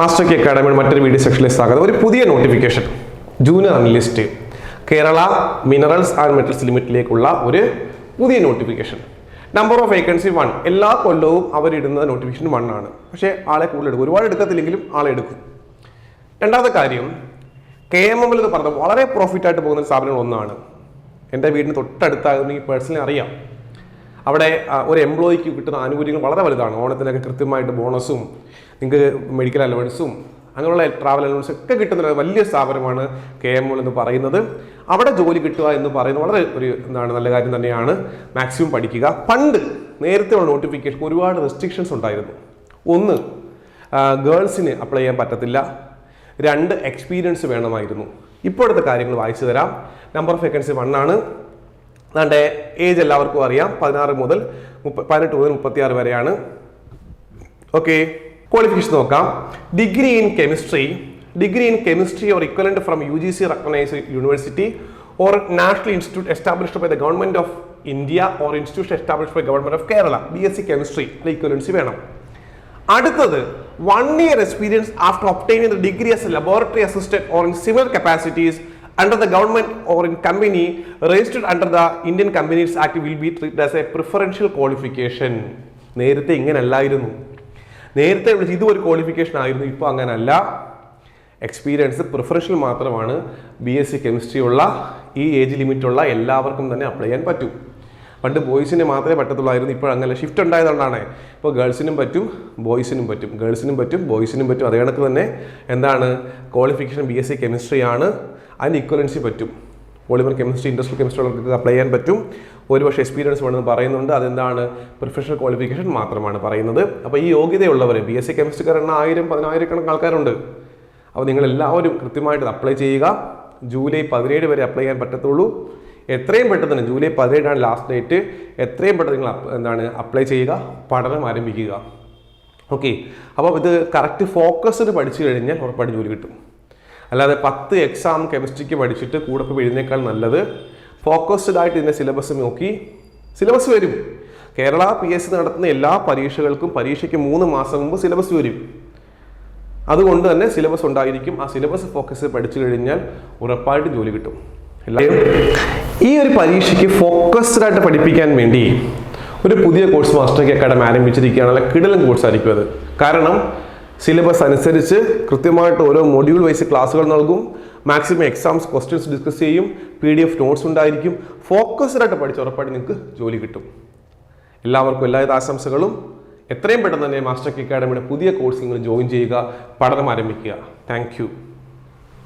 Master K അക്കാഡമിയുടെ മറ്റൊരു video സെക്ഷനിലേക്ക് സ്വാഗതം. ഒരു പുതിയ notification junior analyst Kerala minerals and metals ലിമിറ്റിലേക്കുള്ള ഒരു പുതിയ notification number of vacancy one എല്ലാ കൊല്ലവും അവരിടുന്ന നോട്ടിഫിക്കേഷൻ വൺ ആണ്. പക്ഷേ ആളെ കൂടുതൽ എടുക്കും. ഒരുപാട് എടുക്കത്തില്ലെങ്കിലും ആളെ എടുക്കും. രണ്ടാമത്തെ കാര്യം കെ എം എമ്മിൽ എന്ന് പറഞ്ഞത് വളരെ പ്രോഫിറ്റ് ആയിട്ട് പോകുന്ന സ്ഥാപനങ്ങൾ ഒന്നാണ്. എന്റെ വീടിന് തൊട്ടടുത്തായിരുന്നു ഈ പേഴ്സണലി അറിയാം. അവിടെ ഒരു എംപ്ലോയിക്ക് കിട്ടുന്ന ആനുകൂല്യങ്ങൾ വളരെ വലുതാണ്. ഓണത്തിനൊക്കെ കൃത്യമായിട്ട് ബോണസും നിങ്ങൾക്ക് മെഡിക്കൽ അലവൻസും അങ്ങനെയുള്ള ട്രാവൽ അലവൻസ് ഒക്കെ കിട്ടുന്ന വലിയ സ്ഥാപനമാണ് കെ എം എന്ന് പറയുന്നത്. അവിടെ ജോലി കിട്ടുക എന്ന് പറയുന്നത് വളരെ ഒരു എന്താണ് നല്ല കാര്യം തന്നെയാണ്. മാക്സിമം പഠിക്കുക. പണ്ട് നേരത്തെ ഉള്ള നോട്ടിഫിക്കേഷൻ ഒരുപാട് റെസ്ട്രിക്ഷൻസ് ഉണ്ടായിരുന്നു. ഒന്ന് ഗേൾസിന് അപ്ലൈ ചെയ്യാൻ പറ്റത്തില്ല. രണ്ട് എക്സ്പീരിയൻസ് വേണമായിരുന്നു. ഇപ്പോഴത്തെ കാര്യങ്ങൾ വായിച്ചു തരാം. നമ്പർ ഓഫ് വേക്കൻസി വൺ ആണ്. അതാണ്ട് ഏജ് എല്ലാവർക്കും അറിയാം. പതിനാറ് മുതൽ മുപ്പ പതിനെട്ട് മുതൽ മുപ്പത്തിയാറ് വരെയാണ്. ഓക്കെ ക്വാളിഫിക്കേഷൻ നോക്കാം. Degree in chemistry degree in chemistry or equivalent from U G C recognise university or national institute established by the government of India or institution established by government of Kerala B S C chemistry equivalency വേണം. അടുത്തത് one year experience after obtaining the degree as a laboratory assistant or in similar capacities under the government or in company registered under the Indian companies act will be treat as a preferential qualification നേരത്തെ ഇങ്ങനല്ലായിരുന്നു. നേരത്തെ വിളിച്ച് ഇതും ഒരു qualification ആയിരുന്നു ഇപ്പോൾ അങ്ങനല്ല. Experience preferential മാത്രമാണ്. ബി എസ് സി കെമിസ്ട്രി ഉള്ള ഈ ഏജ് ലിമിറ്റുള്ള എല്ലാവർക്കും തന്നെ അപ്ലൈ ചെയ്യാൻ പറ്റും. പണ്ട് ബോയ്സിന് മാത്രമേ പറ്റത്തുള്ളായിരുന്നു. ഇപ്പോൾ അങ്ങനെ ഷിഫ്റ്റ് ഉണ്ടായതുകൊണ്ടാണ്. ഇപ്പോൾ ഗേൾസിനും പറ്റും ബോയ്സിനും പറ്റും. ഗേൾസിനും പറ്റും ബോയ്സിനും പറ്റും. അതേ കണക്ക് തന്നെ എന്താണ്? Qualification B S C chemistry ആണ്. അതിന് ഇക്വലൻസി പറ്റും. പോളിമർ കെമിസ്ട്രി ഇൻഡസ്ട്രിയൽ കെമിസ്ട്രി ഉള്ളവർക്ക് അപ്ലൈ ചെയ്യാൻ പറ്റും. ഒരു പക്ഷേ എക്സ്പീരിയൻസ് വേണമെന്ന് പറയുന്നുണ്ട്. അതെന്താണ്? പ്രൊഫഷണൽ ക്വാളിഫിക്കേഷൻ മാത്രമാണ് പറയുന്നത്. അപ്പോൾ ഈ യോഗ്യതയുള്ളവർ ബി എസ് സി കെമിസ്ട്രിക്കാരെണ്ണ ആയിരം പതിനായിരക്കണക്കിന് ആൾക്കാരുണ്ട്. അപ്പോൾ നിങ്ങളെല്ലാവരും കൃത്യമായിട്ട് അപ്ലൈ ചെയ്യുക. ജൂലൈ പതിനേഴ് വരെ അപ്ലൈ ചെയ്യാൻ പറ്റത്തുള്ളൂ. എത്രയും പെട്ടെന്ന് തന്നെ ജൂലൈ പതിനേഴാണ് ലാസ്റ്റ് ഡേറ്റ് എത്രയും പെട്ടെന്ന് നിങ്ങൾ എന്താണ് അപ്ലൈ ചെയ്യുക പഠനം ആരംഭിക്കുക. ഓക്കെ അപ്പോൾ ഇത് കറക്റ്റ് ഫോക്കസ്ഡ് പഠിച്ചു കഴിഞ്ഞാൽ ഉറപ്പായിട്ട് ജോലി കിട്ടും. അല്ലാതെ പത്ത് എക്സാം കെമിസ്ട്രിക്ക് പഠിച്ചിട്ട് കൂടെ പോയി എഴുതിനേക്കാൾ നല്ലത്. ഫോക്കസ്ഡ് ആയിട്ട് ഇതിന്റെ സിലബസ് നോക്കി സിലബസ് വരും. കേരള പി എസ് സി നടത്തുന്ന എല്ലാ പരീക്ഷകൾക്കും പരീക്ഷയ്ക്ക് മൂന്ന് മാസം മുമ്പ് സിലബസ് വരും. അതുകൊണ്ട് തന്നെ സിലബസ് ഉണ്ടായിരിക്കും. ആ സിലബസ് ഫോക്കസ് പഠിച്ചു കഴിഞ്ഞാൽ ഉറപ്പായിട്ട് ജോലി കിട്ടും. ഈ ഒരു പരീക്ഷയ്ക്ക് ഫോക്കസ്ഡ് ആയിട്ട് പഠിപ്പിക്കാൻ വേണ്ടി ഒരു പുതിയ കോഴ്സ് മാസ്റ്റർ അക്കാഡമി ആരംഭിച്ചിരിക്കുകയാണ്. അല്ല കിടലൻ കോഴ്സ് ആയിരിക്കും അത്. കാരണം സിലബസ് അനുസരിച്ച് കൃത്യമായിട്ട് ഓരോ മൊഡ്യൂൾ വൈസ് ക്ലാസ്സുകൾ നൽകും. മാക്സിമം എക്സാംസ് ക്വസ്റ്റ്യൻസ് ഡിസ്കസ് ചെയ്യും. പി ഡി എഫ് നോട്ട്സ് ഉണ്ടായിരിക്കും. ഫോക്കസ്ഡ് ആയിട്ട് പഠിച്ച് ഉറപ്പായിട്ട് നിങ്ങൾക്ക് ജോലി കിട്ടും. എല്ലാവർക്കും എല്ലാവിധ ആശംസകളും. എത്രയും പെട്ടെന്ന് തന്നെ മാസ്റ്റർ അക്കാഡമിയുടെ പുതിയ കോഴ്സ് നിങ്ങൾ ജോയിൻ ചെയ്യുക. പഠനം ആരംഭിക്കുക. താങ്ക്